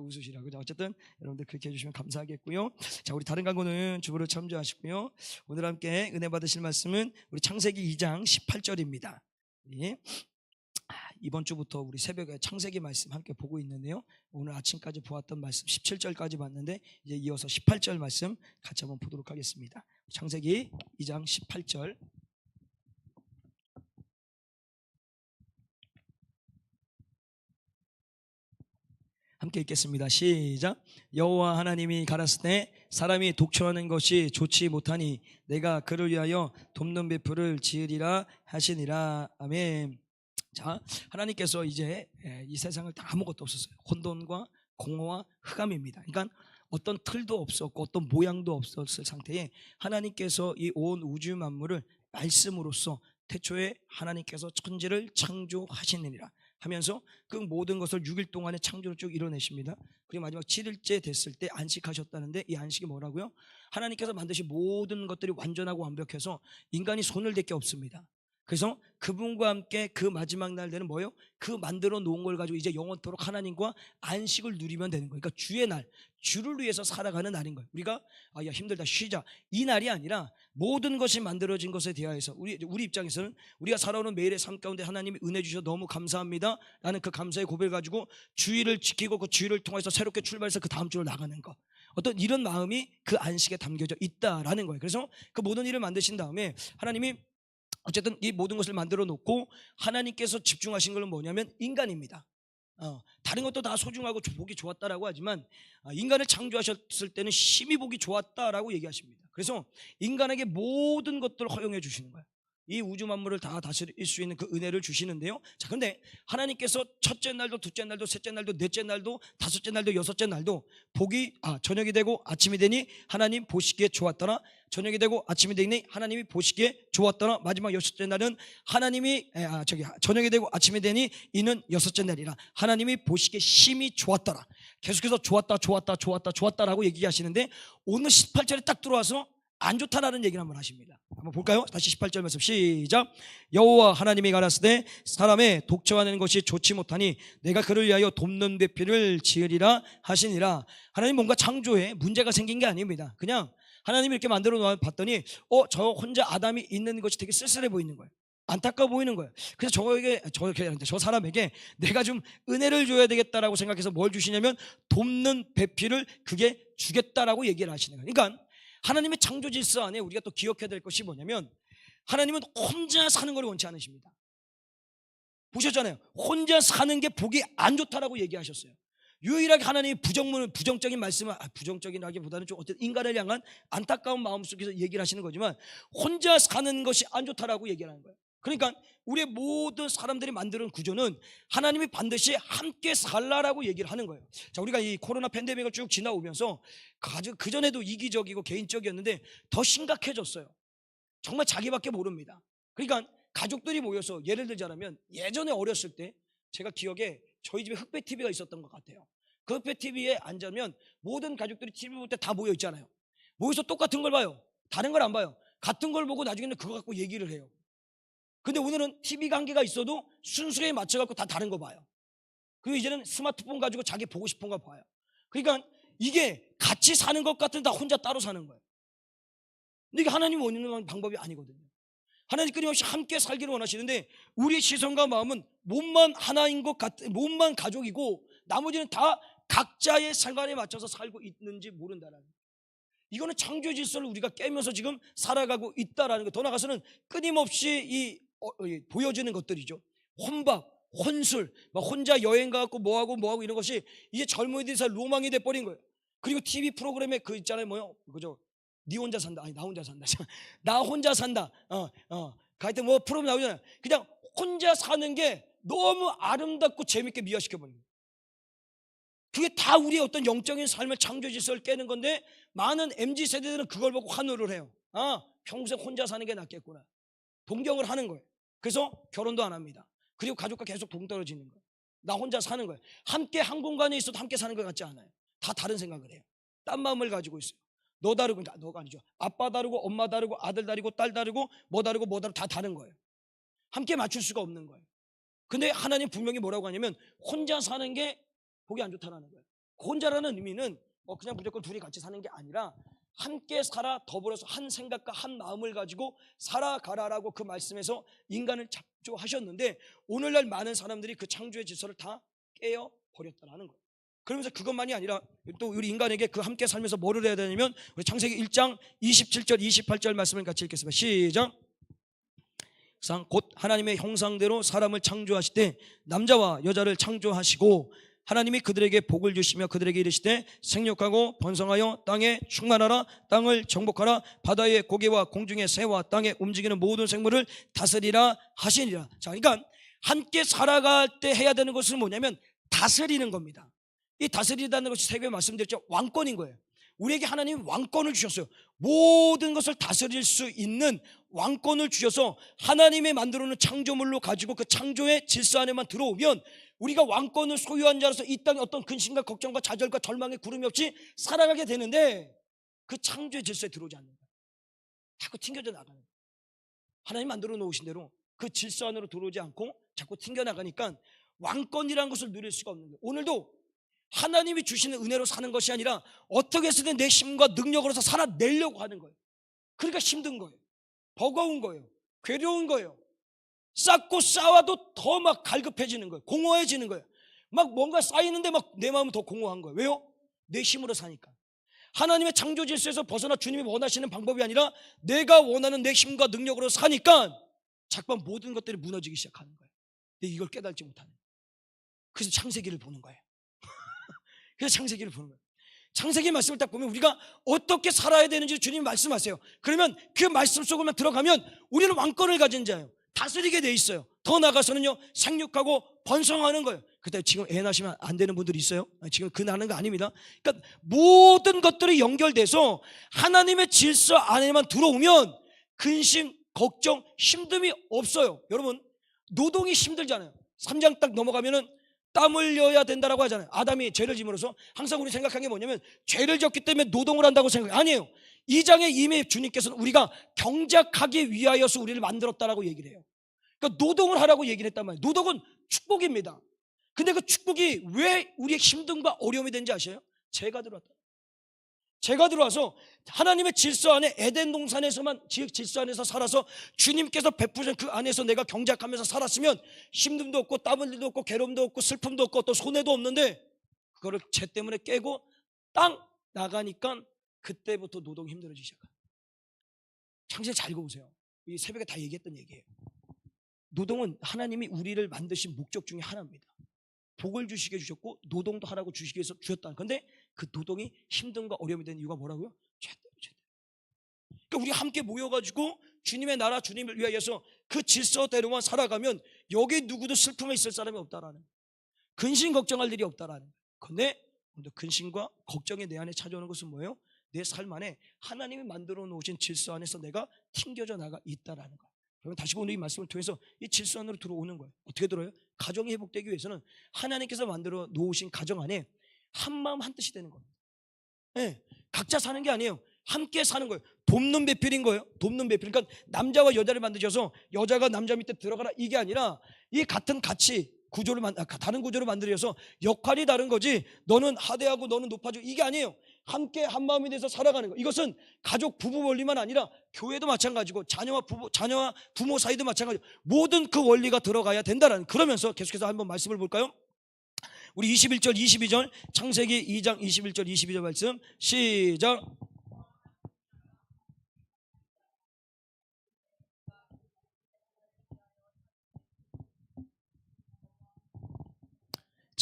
웃으시라고. 자, 어쨌든 여러분들 그렇게 해주시면 감사하겠고요. 자, 우리 다른 강고는 주부로 참조하시고요. 오늘 함께 은혜 받으실 말씀은 우리 창세기 2장 18절입니다. 우리 아, 이번 주부터 우리 새벽에 창세기 말씀 함께 보고 있는데요. 오늘 아침까지 보았던 말씀 17절까지 봤는데 이제 이어서 18절 말씀 같이 한번 보도록 하겠습니다. 창세기 2장 18절 함께 읽겠습니다. 시작. 여호와 하나님이 가라사대 사람이 독초하는 것이 좋지 못하니 내가 그를 위하여 돕는 배풀을 지으리라 하시니라. 아멘. 자, 하나님께서 이제 예, 이 세상을 다 아무것도 없었어요. 혼돈과 공허와 흑암입니다. 그러니까 어떤 틀도 없었고 어떤 모양도 없었을 상태에 하나님께서 이 온 우주 만물을 말씀으로써 태초에 하나님께서 천지를 창조하시느니라 하면서 그 모든 것을 6일 동안에 창조를 쭉 이뤄내십니다. 그리고 마지막 7일째 됐을 때 안식하셨다는데 이 안식이 뭐라고요? 하나님께서 만드신 모든 것들이 완전하고 완벽해서 인간이 손을 댈 게 없습니다. 그래서 그분과 함께 그 마지막 날 되는 뭐예요? 그 만들어 놓은 걸 가지고 이제 영원토록 하나님과 안식을 누리면 되는 거예요. 그러니까 주의 날, 주를 위해서 살아가는 날인 거예요. 우리가 아, 야 힘들다 쉬자 이 날이 아니라 모든 것이 만들어진 것에 대하여서 우리 우리 입장에서는 우리가 살아오는 매일의 삶 가운데 하나님이 은혜 주셔 너무 감사합니다. 라는 그 감사의 고백을 가지고 주의를 지키고 그 주의를 통해서 새롭게 출발해서 그 다음 주로 나가는 거. 어떤 이런 마음이 그 안식에 담겨져 있다라는 거예요. 그래서 그 모든 일을 만드신 다음에 하나님이 어쨌든 이 모든 것을 만들어 놓고 하나님께서 집중하신 것은 뭐냐면 인간입니다. 어, 다른 것도 다 소중하고 보기 좋았다라고 하지만 아, 인간을 창조하셨을 때는 심히 보기 좋았다라고 얘기하십니다. 그래서 인간에게 모든 것들을 허용해 주시는 거예요. 이 우주 만물을 다 다스릴 수 있는 그 은혜를 주시는데요. 자, 근데 하나님께서 첫째 날도, 둘째 날도, 셋째 날도, 넷째 날도, 다섯째 날도, 여섯째 날도 복이 아 저녁이 되고 아침이 되니 하나님 보시기에 좋았더라. 저녁이 되고 아침이 되니 하나님이 보시기에 좋았더라. 마지막 여섯째 날은 하나님이 에, 아 저기 저녁이 되고 아침이 되니 이는 여섯째 날이라. 하나님이 보시기에 심히 좋았더라. 계속해서 좋았다, 좋았다, 좋았다, 좋았다라고 얘기하시는데 오늘 18절에 딱 들어와서 안 좋다라는 얘기를 한번 하십니다. 한번 볼까요? 다시 18절 말씀 시작. 여호와 하나님이 가라사대 사람의 독처하는 것이 좋지 못하니 내가 그를 위하여 돕는 배필을 지으리라 하시니라. 하나님 뭔가 창조에 문제가 생긴 게 아닙니다. 그냥 하나님이 이렇게 만들어 놓아 봤더니 어 저 혼자 아담이 있는 것이 되게 쓸쓸해 보이는 거예요. 안타까워 보이는 거예요. 그래서 저에게 저, 저 사람에게 내가 좀 은혜를 줘야 되겠다라고 생각해서 뭘 주시냐면 돕는 배필을 그게 주겠다라고 얘기를 하시는 거예요. 그러니까 하나님의 창조 질서 안에 우리가 또 기억해야 될 것이 뭐냐면 하나님은 혼자 사는 걸 원치 않으십니다. 보셨잖아요. 혼자 사는 게 복이 안 좋다라고 얘기하셨어요. 유일하게 하나님이 부정문 부정적인 말씀을 아, 부정적인 하기보다는 좀 어떤 인간을 향한 안타까운 마음 속에서 얘기를 하시는 거지만 혼자 사는 것이 안 좋다라고 얘기를 하는 거예요. 그러니까 우리의 모든 사람들이 만드는 구조는 하나님이 반드시 함께 살라라고 얘기를 하는 거예요. 자, 우리가 이 코로나 팬데믹을 쭉 지나오면서 그 전에도 이기적이고 개인적이었는데 더 심각해졌어요. 정말 자기밖에 모릅니다. 그러니까 가족들이 모여서 예를 들자면 예전에 어렸을 때 제가 기억에 저희 집에 흑백 TV가 있었던 것 같아요. 그 흑백 TV에 앉으면 모든 가족들이 TV 볼 때 다 모여 있잖아요. 모여서 똑같은 걸 봐요. 다른 걸 안 봐요. 같은 걸 보고 나중에는 그거 갖고 얘기를 해요. 근데 오늘은 TV 관계가 있어도 순서에 맞춰갖고 다 다른 거 봐요. 그리고 이제는 스마트폰 가지고 자기 보고 싶은 거 봐요. 그러니까 이게 같이 사는 것 같은 다 혼자 따로 사는 거예요. 근데 이게 하나님 원하는 방법이 아니거든요. 하나님 끊임없이 함께 살기를 원하시는데 우리의 시선과 마음은 몸만 하나인 것 같, 몸만 가족이고 나머지는 다 각자의 상관에 맞춰서 살고 있는지 모른다는 거예요. 이거는 창조 질서를 우리가 깨면서 지금 살아가고 있다라는 거. 더 나가서는 끊임없이 이 어, 보여지는 것들이죠. 혼밥, 혼술, 막 혼자 여행 가고 뭐하고 뭐하고 이런 것이 이제 젊은이들이 살 로망이 돼버린 거예요. 그리고 TV 프로그램에 그 있잖아요, 뭐요? 그죠? 니 혼자 산다. 아니, 나 혼자 산다. 나 혼자 산다. 어, 어. 하여튼 뭐 프로그램 나오잖아요. 그냥 혼자 사는 게 너무 아름답고 재밌게 미화시켜버린 거예요. 그게 다 우리의 어떤 영적인 삶의 창조 질서를 깨는 건데 많은 MZ 세대들은 그걸 보고 환호를 해요. 아, 평생 혼자 사는 게 낫겠구나. 동경을 하는 거예요. 그래서 결혼도 안 합니다. 그리고 가족과 계속 동떨어지는 거예요. 나 혼자 사는 거예요. 함께 한 공간에 있어도 함께 사는 것 같지 않아요. 다 다른 생각을 해요. 딴 마음을 가지고 있어요. 너 다르고 나 너가 아니죠. 아빠 다르고 엄마 다르고 아들 다르고 딸 다르고 뭐 다르고 뭐 다르고 다 다른 거예요. 함께 맞출 수가 없는 거예요. 근데 하나님 분명히 뭐라고 하냐면 혼자 사는 게 복이 안 좋다라는 거예요. 혼자라는 의미는 어, 그냥 무조건 둘이 같이 사는 게 아니라 함께 살아 더불어서 한 생각과 한 마음을 가지고 살아가라라고 그 말씀에서 인간을 창조하셨는데 오늘날 많은 사람들이 그 창조의 질서를 다 깨어 버렸다라는 거예요. 그러면서 그것만이 아니라 또 우리 인간에게 그 함께 살면서 뭐를 해야 되냐면 우리 창세기 1장 27절 28절 말씀을 같이 읽겠습니다. 시작. 상곧 하나님의 형상대로 사람을 창조하시되 남자와 여자를 창조하시고 하나님이 그들에게 복을 주시며 그들에게 이르시되 생육하고 번성하여 땅에 충만하라 땅을 정복하라 바다의 고기와 공중의 새와 땅에 움직이는 모든 생물을 다스리라 하시니라. 자, 그러니까 함께 살아갈 때 해야 되는 것은 뭐냐면 다스리는 겁니다. 이 다스리다는 것이 세계 말씀드렸죠. 왕권인 거예요. 우리에게 하나님 왕권을 주셨어요. 모든 것을 다스릴 수 있는 왕권을 주셔서 하나님의 만들어 놓은 창조물로 가지고 그 창조의 질서 안에만 들어오면 우리가 왕권을 소유한 자로서 이 땅에 어떤 근심과 걱정과 좌절과 절망의 구름이 없이 살아가게 되는데 그 창조의 질서에 들어오지 않는 거예요. 자꾸 튕겨져 나가는 거예요. 하나님 만들어 놓으신 대로 그 질서 안으로 들어오지 않고 자꾸 튕겨 나가니까 왕권이라는 것을 누릴 수가 없는 거예요. 오늘도 하나님이 주시는 은혜로 사는 것이 아니라 어떻게 해서든 내 힘과 능력으로서 살아내려고 하는 거예요. 그러니까 힘든 거예요. 버거운 거예요. 괴로운 거예요. 쌓고 쌓아도 더 막 갈급해지는 거예요. 공허해지는 거예요. 막 뭔가 쌓이는데 막 내 마음은 더 공허한 거예요. 왜요? 내 힘으로 사니까. 하나님의 창조 질서에서 벗어나 주님이 원하시는 방법이 아니라 내가 원하는 내 힘과 능력으로 사니까 자꾸만 모든 것들이 무너지기 시작하는 거예요. 근데 이걸 깨달지 못하는 거예요. 그래서 창세기를 보는 거예요. 그래서 창세기를 보는 거예요. 창세기 말씀을 딱 보면 우리가 어떻게 살아야 되는지 주님 말씀하세요. 그러면 그 말씀 속으로만 들어가면 우리는 왕권을 가진 자예요. 다스리게 돼 있어요. 더 나가서는요 생육하고 번성하는 거예요. 그때 지금 애 낳으시면 안 되는 분들이 있어요. 지금 그 나는 거 아닙니다. 그러니까 모든 것들이 연결돼서 하나님의 질서 안에만 들어오면 근심, 걱정, 힘듦이 없어요. 여러분 노동이 힘들잖아요. 3장 딱 넘어가면은 땀 흘려야 된다라고 하잖아요. 아담이 죄를 짐으로써 항상 우리 생각한 게 뭐냐면 죄를 졌기 때문에 노동을 한다고 생각해요. 아니에요. 이 장에 이미 주님께서는 우리가 경작하기 위하여서 우리를 만들었다라고 얘기를 해요. 그러니까 노동을 하라고 얘기를 했단 말이에요. 노동은 축복입니다. 근데 그 축복이 왜 우리의 힘듦과 어려움이 된지 아세요? 죄가 들어왔다. 죄가 들어와서 하나님의 질서 안에 에덴 동산에서만 즉 질서 안에서 살아서 주님께서 베푸신 그 안에서 내가 경작하면서 살았으면 힘듦도 없고 땀 흘림도 없고 괴로움도 없고 슬픔도 없고 또 손해도 없는데 그거를 죄 때문에 깨고 땅 나가니까 그때부터 노동이 힘들어지기 시작합니다. 창세기 잘 읽어보세요. 이 새벽에 다 얘기했던 얘기예요. 노동은 하나님이 우리를 만드신 목적 중에 하나입니다. 복을 주시게 주셨고 노동도 하라고 주시기 위해서 주셨다. 근데 그 노동이 힘듦과 어려움이 되는 이유가 뭐라고요? 죄 때문에. 죄 때문에. 그러니까 우리 함께 모여가지고 주님의 나라 주님을 위하여서 그 질서대로만 살아가면 여기 누구도 슬픔에 있을 사람이 없다라는. 근심 걱정할 일이 없다라는. 근데 근심과 걱정이 내 안에 찾아오는 것은 뭐예요? 내 삶 안에 하나님이 만들어 놓으신 질서 안에서 내가 튕겨져 나가 있다라는 거예요. 그러면 다시 오늘 이 말씀을 통해서 이 질서 안으로 들어오는 거예요. 어떻게 들어요? 가정이 회복되기 위해서는 하나님께서 만들어 놓으신 가정 안에 한 마음 한 뜻이 되는 겁니다. 예, 각자 사는 게 아니에요. 함께 사는 거예요. 돕는 배필인 거예요. 돕는 배필. 그러니까 남자와 여자를 만드셔서 여자가 남자 밑에 들어가라 이게 아니라 이 같은 가치 구조를 만 아, 다른 구조를 만들어서 역할이 다른 거지. 너는 하대하고 너는 높아져 이게 아니에요. 함께 한 마음이 돼서 살아가는 거. 이것은 가족 부부 원리만 아니라 교회도 마찬가지고 자녀와 부부 자녀와 부모 사이도 마찬가지고 모든 그 원리가 들어가야 된다라는 그러면서 계속해서 한번 말씀을 볼까요? 우리 21절 22절 창세기 2장 21절 22절 말씀 시작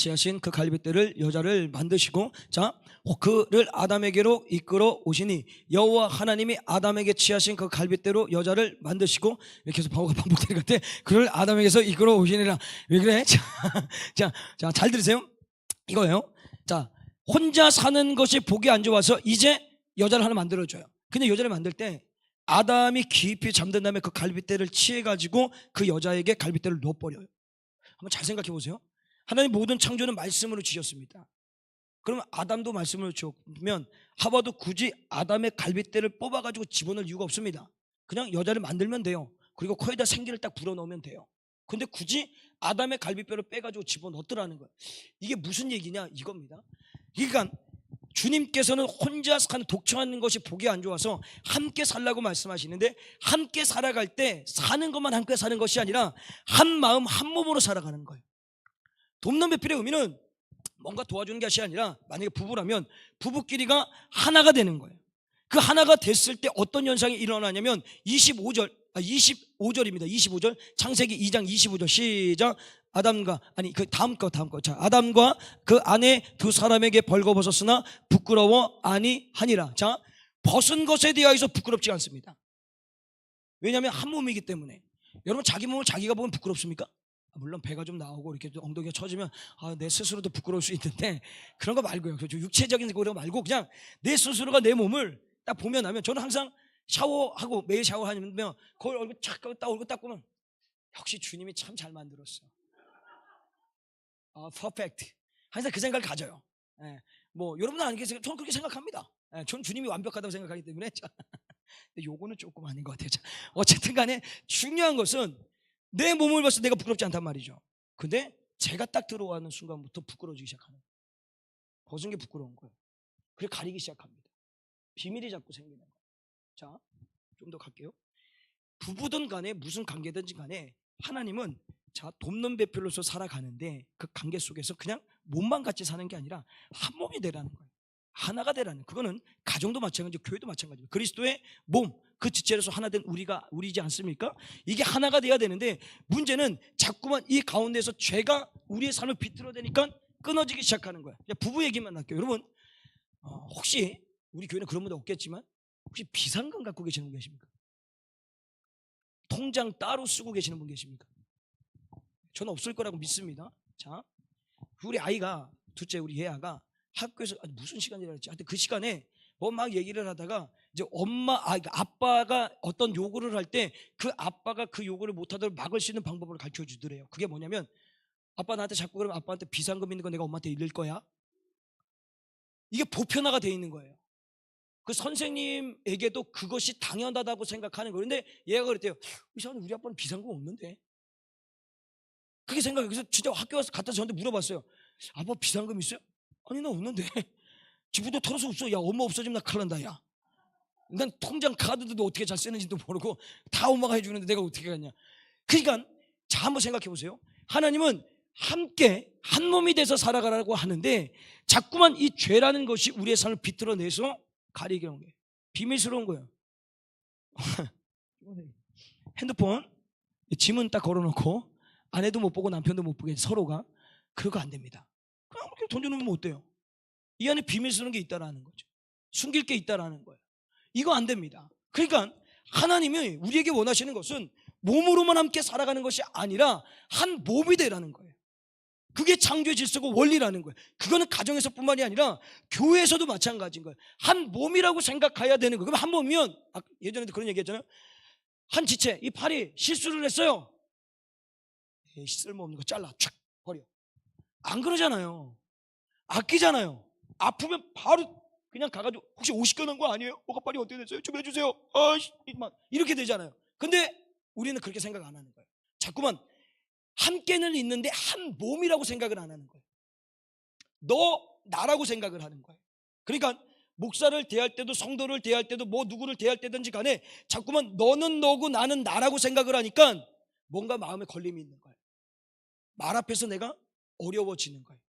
지하신 그 갈빗대를 여자를 만드시고 자 어, 그를 아담에게로 이끌어 오시니 여호와 하나님이 아담에게 취하신 그 갈빗대로 여자를 만드시고 이렇게 해서 바오가 반복되는 것 같아? 그를 아담에게서 이끌어 오시니라. 왜 그래? 자자잘 들으세요. 이거예요. 자 혼자 사는 것이 보기 안 좋아서 이제 여자를 하나 만들어줘요. 근데 여자를 만들 때 아담이 깊이 잠든 다음에 그 갈빗대를 취해가지고 그 여자에게 갈빗대를 넣어버려요. 한번 잘 생각해 보세요 하나님 모든 창조는 말씀으로 지셨습니다. 그러면 아담도 말씀으로 지었면 하와도 굳이 아담의 갈빗대를 뽑아가지고 집어넣을 이유가 없습니다. 그냥 여자를 만들면 돼요. 그리고 코에다 생기를 딱 불어넣으면 돼요. 근데 굳이 아담의 갈빗뼈를 빼가지고 집어넣더라는 거예요. 이게 무슨 얘기냐 이겁니다. 그러니까 주님께서는 혼자 사는 독처하는 것이 보기 안 좋아서 함께 살라고 말씀하시는데 함께 살아갈 때 사는 것만 함께 사는 것이 아니라 한 마음 한 몸으로 살아가는 거예요. 돕는 배필의 의미는 뭔가 도와주는 것이 아니라 만약에 부부라면 부부끼리가 하나가 되는 거예요. 그 하나가 됐을 때 어떤 현상이 일어나냐면 25절 아 25절입니다. 25절 창세기 2장 25절 시작 아담과 아니 그 다음 거 다음 거 자 아담과 그 아내 두 사람에게 벌거벗었으나 부끄러워 아니 하니라 자 벗은 것에 대하여서 부끄럽지 않습니다. 왜냐하면 한 몸이기 때문에 여러분 자기 몸을 자기가 보면 부끄럽습니까? 아, 물론 배가 좀 나오고 이렇게 좀 엉덩이가 처지면 아, 내 스스로도 부끄러울 수 있는데 그런 거 말고요. 육체적인 거 말고 그냥 내 스스로가 내 몸을 딱 보면 하면 저는 항상 샤워하고 매일 샤워하면 거울 얼굴 착딱 얼굴 딱 보면 역시 주님이 참 잘 만들었어. 아, 퍼펙트. 항상 그 생각을 가져요. 예. 뭐 여러분은 아니겠어요? 저는 그렇게 생각합니다. 예, 저는 주님이 완벽하다고 생각하기 때문에 자, 요거는 조금 아닌 것 같아요. 자, 어쨌든 간에 중요한 것은 내 몸을 봐서 내가 부끄럽지 않단 말이죠. 근데 제가 딱 들어가는 순간부터 부끄러워지기 시작하는 거예요. 벗은 게 부끄러운 거예요. 그래 가리기 시작합니다. 비밀이 자꾸 생기는 거예요. 자, 좀 더 갈게요. 부부든 간에 무슨 관계든지 간에 하나님은 자 돕는 배필로서 살아가는데 그 관계 속에서 그냥 몸만 같이 사는 게 아니라 한 몸이 되라는 거예요. 하나가 되라는 그거는 가정도 마찬가지, 교회도 마찬가지입니다. 그리스도의 몸, 그 지체로서 하나 된 우리가 우리지 않습니까? 이게 하나가 돼야 되는데 문제는 자꾸만 이 가운데서 죄가 우리의 삶을 비틀어대니까 끊어지기 시작하는. 그냥 부부 얘기만 할게요. 여러분 어, 혹시 우리 교회는 그런 분도 없겠지만 혹시 비상금 갖고 계시는 분 계십니까? 통장 따로 쓰고 계시는 분 계십니까? 저는 없을 거라고 믿습니다. 자, 우리 아이가 둘째 우리 예아가 학교에서 무슨 시간이라 했지? 하여튼 그 시간에 뭐 막 얘기를 하다가 이제 엄마 아 그러니까 아빠가 어떤 요구를 할 때 그 아빠가 그 요구를 못하도록 막을 수 있는 방법을 가르쳐 주더래요. 그게 뭐냐면 아빠 나한테 자꾸 그러면 아빠한테 비상금 있는 거 내가 엄마한테 잃을 거야. 이게 보편화가 돼 있는 거예요. 그 선생님에게도 그것이 당연하다고 생각하는 거예요. 근데 얘가 그랬대요. 이 사람 우리 아빠는 비상금 없는데. 그게 생각해요. 그래서 진짜 학교 와서 갖다 저한테 물어봤어요. 아빠 비상금 있어요? 아니 나 없는데. 지부도 털어서 없어. 야 엄마 없어지면 나 큰일 난다 야. 난 통장 카드도 어떻게 잘 쓰는지도 모르고 다 엄마가 해주는데 내가 어떻게 가냐. 그러니까 자 한번 생각해 보세요. 하나님은 함께 한 몸이 돼서 살아가라고 하는데 자꾸만 이 죄라는 것이 우리의 삶을 비틀어내서 가리게 하는 거예요. 비밀스러운 거예요. 핸드폰 짐은 딱 걸어놓고 아내도 못 보고 남편도 못 보게 서로가 그러고 안 됩니다. 그냥 이렇게 던져놓으면 어때요? 이 안에 비밀스러운 게 있다라는 거죠. 숨길 게 있다라는 거예요. 이거 안 됩니다. 그러니까 하나님이 우리에게 원하시는 것은 몸으로만 함께 살아가는 것이 아니라 한 몸이 되라는 거예요. 그게 창조의 질서고 원리라는 거예요. 그거는 가정에서뿐만이 아니라 교회에서도 마찬가지인 거예요. 한 몸이라고 생각해야 되는 거예요. 그럼 한 몸이면 아, 예전에도 그런 얘기했잖아요. 한 지체 이 팔이 실수를 했어요. 에이, 쓸모없는 거 잘라 촥 버려. 안 그러잖아요. 아끼잖아요. 아프면 바로 그냥 가가지고 혹시 오십견한 거 아니에요? 뭐가 빨리 어떻게 됐어요? 좀 해주세요. 아이씨 이렇게 되잖아요. 근데 우리는 그렇게 생각 안 하는 거예요. 자꾸만 함께는 있는데 한 몸이라고 생각을 안 하는 거예요. 너 나라고 생각을 하는 거예요. 그러니까 목사를 대할 때도 성도를 대할 때도 뭐 누구를 대할 때든지 간에 자꾸만 너는 너고 나는 나라고 생각을 하니까 뭔가 마음에 걸림이 있는 거예요. 말 앞에서 내가 어려워지는 거예요.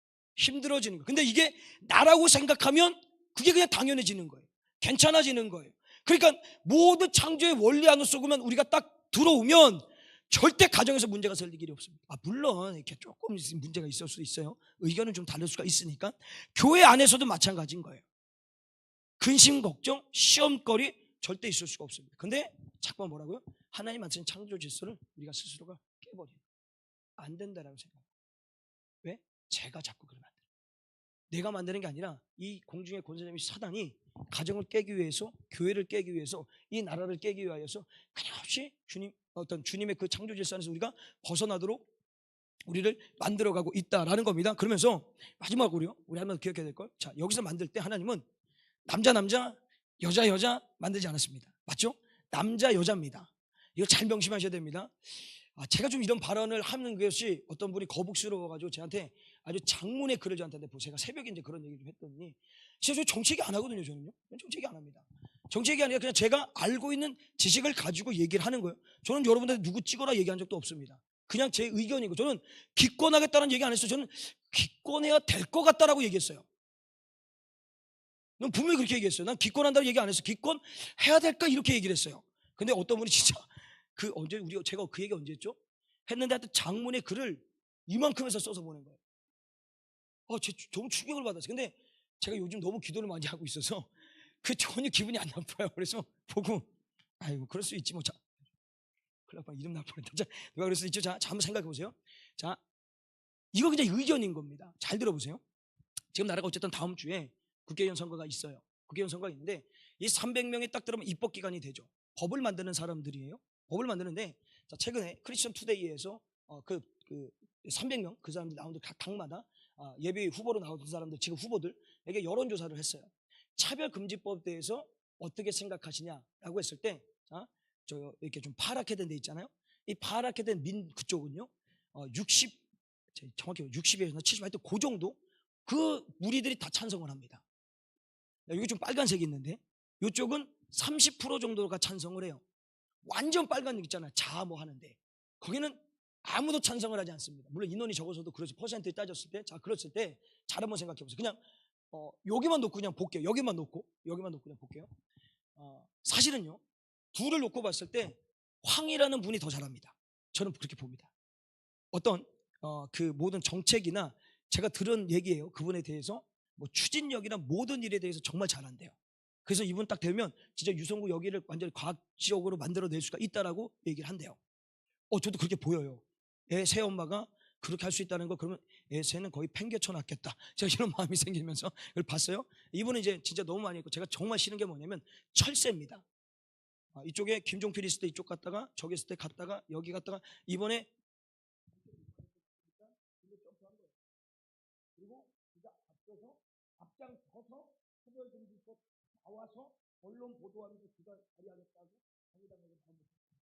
힘들어지는 거예요. 근데 이게 나라고 생각하면 그게 그냥 당연해지는 거예요. 괜찮아지는 거예요. 그러니까 모든 창조의 원리 안으로 쏘면 우리가 딱 들어오면 절대 가정에서 문제가 생길 일이 없습니다. 아, 물론 이렇게 조금 문제가 있을 수 있어요. 의견은 좀 다를 수가 있으니까. 교회 안에서도 마찬가지인 거예요. 근심, 걱정, 시험거리 절대 있을 수가 없습니다. 근데 자꾸 뭐라고요? 하나님 만드신 창조 질서를 우리가 스스로가 깨버리는 안 된다라고 생각해요. 왜? 제가 자꾸 돼요. 내가 만드는 게 아니라 이 공중의 권세점이 사단이 가정을 깨기 위해서 교회를 깨기 위해서 이 나라를 깨기 위하여서 끊임없이 주님 어떤 주님의 그 창조 질서 안에서 우리가 벗어나도록 우리를 만들어가고 있다라는 겁니다. 그러면서 마지막으로요. 우리 한번 기억해야 될 걸. 자 여기서 만들 때 하나님은 남자 남자 여자 여자 만들지 않았습니다. 맞죠? 남자 여자입니다. 이거 잘 명심하셔야 됩니다. 아, 제가 좀 이런 발언을 하는 것이 어떤 분이 거북스러워가지고 저한테 아주 장문의 글을 저한테 보고 제가 새벽에 이제 그런 얘기를 좀 했더니 진짜 저 정치기 안 하거든요 저는요. 저는 정치기 안 합니다. 정치기 아니라 그냥 제가 알고 있는 지식을 가지고 얘기를 하는 거예요. 저는 여러분들 누구 찍어라 얘기한 적도 없습니다. 그냥 제 의견이고 저는 기권하겠다는 얘기 안 했어요. 저는 기권해야 될 것 같다라고 얘기했어요. 난 분명히 그렇게 얘기했어요. 난 기권한다고 얘기 안 했어요. 기권해야 될까? 이렇게 얘기를 했어요. 근데 어떤 분이 진짜 그 언제 우리가 제가 그 얘기 언제 했죠? 했는데 하여튼 장문의 글을 이만큼 해서 써서 보낸 거예요. 어, 제 너무 충격을 받았어요. 근데 제가 요즘 너무 기도를 많이 하고 있어서 그 전혀 기분이 안 나빠요. 그래서 보고 아이고 그럴 수 있지 뭐 자. 큰일 날 이름 나쁘다. 자, 누가 그럴 수 있죠? 자, 자 한번 생각해 보세요. 자, 이거 그냥 의견인 겁니다. 잘 들어보세요. 지금 나라가 어쨌든 다음 주에 국회의원 선거가 있어요. 국회의원 선거가 있는데 이 300명이 딱 들어오면 입법 기간이 되죠. 법을 만드는 사람들이에요. 법을 만드는데 자, 최근에 크리스천 투데이에서 어, 그, 그 300명 그 사람들 나오는데 각 당마다 아, 예비 후보로 나오는 사람들 지금 후보들에게 여론조사를 했어요. 차별금지법에 대해서 어떻게 생각하시냐라고 했을 때, 자, 저 이렇게 좀 파랗게 된 데 있잖아요. 이 파랗게 된 민 그쪽은요, 어, 60 정확히 60에서 70 하여튼 그 정도 그 무리들이 다 찬성을 합니다. 여기 좀 빨간색이 있는데 이쪽은 30% 정도가 찬성을 해요. 완전 빨간 색 있잖아요. 자뭐 하는데 거기는 아무도 찬성을 하지 않습니다. 물론 인원이 적어서도 그렇지 퍼센트 따졌을 때, 자 그랬을 때 잘 한번 생각해 보세요. 그냥 어, 여기만 놓고 그냥 볼게요. 여기만 놓고 여기만 놓고 그냥 볼게요. 어, 사실은요 둘을 놓고 봤을 때 황이라는 분이 더 잘합니다. 저는 그렇게 봅니다. 어떤 어, 그 모든 정책이나 제가 들은 얘기예요. 그분에 대해서 뭐 추진력이나 모든 일에 대해서 정말 잘한대요. 그래서 이분 딱 되면 진짜 유성구 여기를 완전히 과학적으로 만들어낼 수가 있다라고 얘기를 한대요. 어, 저도 그렇게 보여요. 애 새엄마가 그렇게 할 수 있다는 거 그러면 애 새는 거의 팽개쳐 놨겠다. 제가 이런 마음이 생기면서 그걸 봤어요. 이분은 이제 진짜 너무 많이 했고 제가 정말 싫은 게 뭐냐면 철새입니다. 아, 이쪽에 김종필 있을 때 이쪽 갔다가 저기 있을 때 갔다가 여기 갔다가 이번에 그리고 이제 앞서서 앞장 서서 차별 금지법 나와서 언론 보도하면서 그가 발의하겠다고 정의당에게 잘못했어요.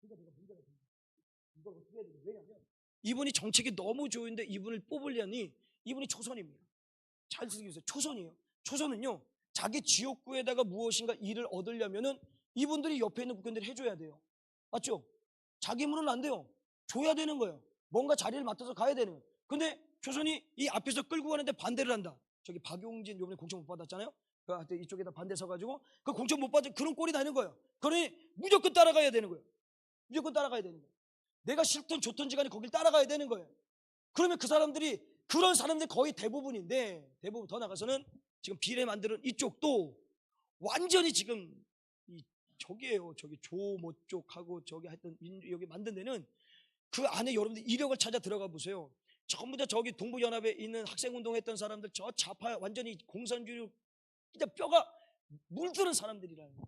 그러니까 제가 문제가 됩니다. 이걸 어떻게 해야 되냐. 왜냐면 이분이 정책이 너무 좋은데 이분을 뽑으려니 이분이 초선입니다. 잘 들으세요. 초선이에요. 초선은요. 자기 지역구에다가 무엇인가 일을 얻으려면은 이분들이 옆에 있는 국회의원들이 해줘야 돼요. 맞죠? 자기 문은 안 돼요. 줘야 되는 거예요. 뭔가 자리를 맡아서 가야 되는 거예요. 근데 초선이 이 앞에서 끌고 가는데 반대를 한다. 저기 박용진 요번에 공천 못 받았잖아요. 그 하여튼 이쪽에다 반대 서가지고 그 공천 못 받은 그런 꼴이 나는 거예요. 그러니 무조건 따라가야 되는 거예요. 무조건 따라가야 되는 거예요. 내가 싫든 좋든지 간에 거길 따라가야 되는 거예요. 그러면 그 사람들이 그런 사람들이 거의 대부분인데 대부분 더 나가서는 지금 비례 만드는 이쪽도 완전히 지금 이 저기에요. 저기 조모 쪽하고 저기 하여튼 민- 여기 만든 데는 그 안에 여러분들 이력을 찾아 들어가 보세요. 전부 다 저기 동부연합에 있는 학생운동 했던 사람들 저 좌파 완전히 공산주의 진짜 뼈가 물드는 사람들이라는 거예요.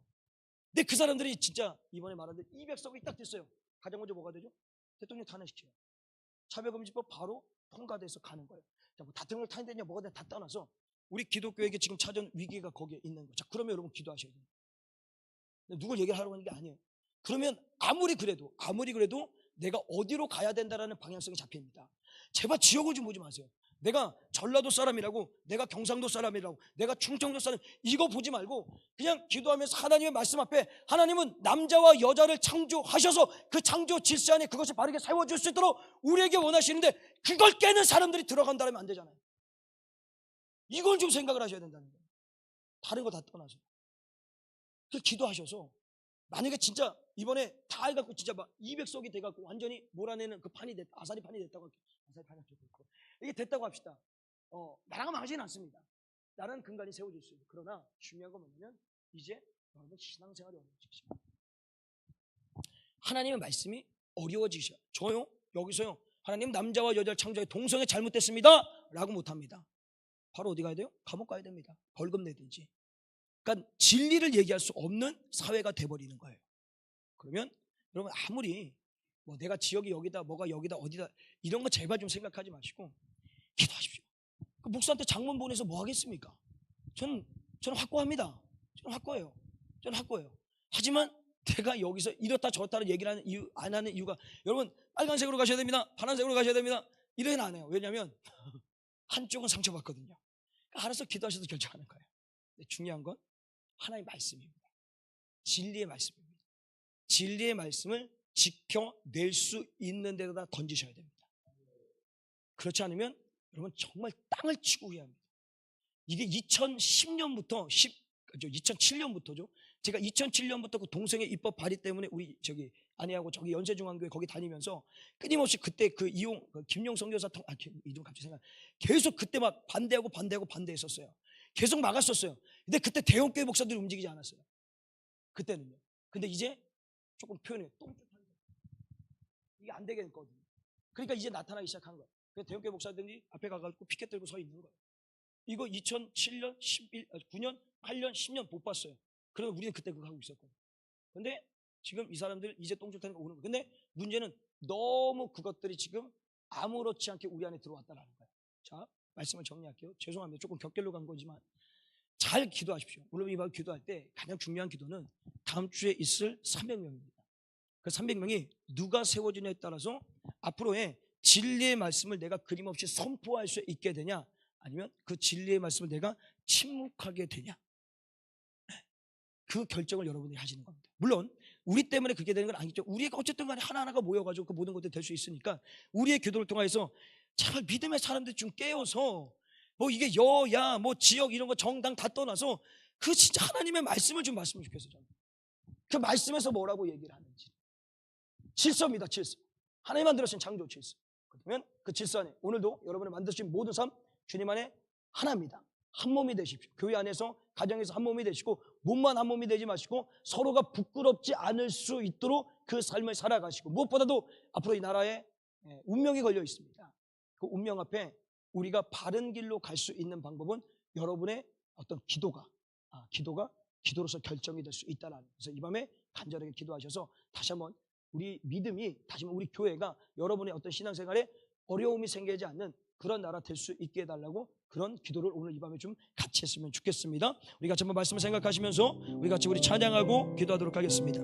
근데 그 사람들이 진짜 이번에 말한 데 200석이 딱 됐어요. 가장 먼저 뭐가 되죠? 대통령 탄핵시켜요. 차별금지법 바로 통과돼서 가는 거예요. 자, 뭐 대통령 탄핵되냐 뭐가 되냐 다 떠나서 우리 기독교에게 지금 찾은 위기가 거기에 있는 거죠. 자, 그러면 여러분 기도하셔야 돼요. 누굴 얘기하려고 하는 게 아니에요. 그러면 아무리 그래도 아무리 그래도 내가 어디로 가야 된다라는 방향성이 잡힙니다. 제발 지역을 좀 보지 마세요. 내가 전라도 사람이라고, 내가 경상도 사람이라고, 내가 충청도 사람 이거 보지 말고 그냥 기도하면서 하나님의 말씀 앞에 하나님은 남자와 여자를 창조하셔서 그 창조 질서 안에 그것이 바르게 세워질 수 있도록 우리에게 원하시는데 그걸 깨는 사람들이 들어간다면 안 되잖아요. 이걸 좀 생각을 하셔야 된다는 거예요. 다른 거 다 떠나서. 그 기도하셔서 만약에 진짜 이번에 다 해갖고 진짜 막 200석이 돼갖고 완전히 몰아내는 그 판이 됐, 아사리 판이 됐다고. 아사리 판이 됐고 이게 됐다고 합시다. 어, 나라가 망하지는 않습니다. 나라는 근간이 세워질 수 있어요. 그러나 중요한 건 뭐냐면 이제 여러분 신앙생활이 어려워지십니다. 하나님의 말씀이 어려워지셔. 저요 여기서요 하나님 남자와 여자를 창조해 동성애 잘못됐습니다. 라고 못합니다. 바로 어디 가야 돼요? 감옥 가야 됩니다. 벌금 내든지. 그러니까 진리를 얘기할 수 없는 사회가 돼버리는 거예요. 그러면 여러분 아무리 뭐 내가 지역이 여기다 뭐가 여기다 어디다 이런 거 제발 좀 생각하지 마시고 기도하십시오. 그 목사한테 장문 보내서 뭐 하겠습니까? 저는 저는 확고합니다. 저는 확고해요. 저는 확고해요. 하지만 내가 여기서 이렇다 저렇다는 얘기를 하는 이유 안 하는 이유가 여러분 빨간색으로 가셔야 됩니다. 파란색으로 가셔야 됩니다. 이래는 안 해요. 왜냐하면 한쪽은 상처받거든요. 그러니까 알아서 기도하셔도 결정하는 거예요. 중요한 건 하나의 말씀입니다. 진리의 말씀입니다. 진리의 말씀을 지켜낼 수 있는 데다 던지셔야 됩니다. 그렇지 않으면 여러분 정말 땅을 치고 후회합니다 이게 2010년부터 10, 2007년부터죠. 제가 2007년부터 그 동성애 입법 발의 때문에 우리 저기 아내하고 저기 연세중앙교회 거기 다니면서 끊임없이 그때 그 이용 그 김용 성교사 통, 아 김- 이름 갑자기 생각 계속 그때 막 반대하고 반대하고 반대했었어요. 계속 막았었어요. 근데 그때 대형교회 목사들이 움직이지 않았어요. 그때는요. 근데 이제 조금 표현해 똥줄하는 거예요. 이게 안 되겠거든요. 그러니까 이제 나타나기 시작한 거예요. 그래서 대형교회 목사들이 앞에 가가지고 피켓 들고 서 있는 거예요. 이거 2007년, 11, 9년, 8년, 10년 못 봤어요. 그러면 우리는 그때 그거 하고 있었거든요. 근데 지금 이 사람들 이제 똥줄 타는 거 오는 거예요. 근데 문제는 너무 그것들이 지금 아무렇지 않게 우리 안에 들어왔다라는 거예요. 자, 말씀을 정리할게요. 죄송합니다. 조금 격결로 간 거지만 잘 기도하십시오. 물론 이번 기도할 때 가장 중요한 기도는 다음 주에 있을 300명입니다. 그 300명이 누가 세워지냐에 따라서 앞으로의 진리의 말씀을 내가 그림 없이 선포할 수 있게 되냐 아니면 그 진리의 말씀을 내가 침묵하게 되냐 그 결정을 여러분이 하시는 겁니다. 물론 우리 때문에 그렇게 되는 건 아니죠. 우리가 어쨌든 간에 하나하나가 모여가지고 그 모든 것들이 될 수 있으니까 우리의 기도를 통해서 제발 믿음의 사람들 좀 깨워서 뭐 이게 여야 뭐 지역 이런 거 정당 다 떠나서 그 진짜 하나님의 말씀을 좀 봤으면 좋겠어요. 저는. 그 말씀에서 뭐라고 얘기를 하는지 질서입니다. 질서. 하나님 만들어신 창조 질서. 그러면 그 질서 안에 오늘도 여러분을 만드신 모든 삶 주님 안에 하나입니다. 한 몸이 되십시오. 교회 안에서 가정에서 한 몸이 되시고 몸만 한 몸이 되지 마시고 서로가 부끄럽지 않을 수 있도록 그 삶을 살아가시고 무엇보다도 앞으로 이 나라에 예, 운명이 걸려 있습니다. 그 운명 앞에 우리가 바른 길로 갈 수 있는 방법은 여러분의 어떤 기도가 아, 기도가 기도로서 결정이 될 수 있다라는 그래서 이 밤에 간절하게 기도하셔서 다시 한번 우리 믿음이 다시 한번 우리 교회가 여러분의 어떤 신앙생활에 어려움이 생기지 않는 그런 나라 될 수 있게 해달라고 그런 기도를 오늘 이 밤에 좀 같이 했으면 좋겠습니다. 우리 같이 한번 말씀을 생각하시면서 우리 같이 우리 찬양하고 기도하도록 하겠습니다.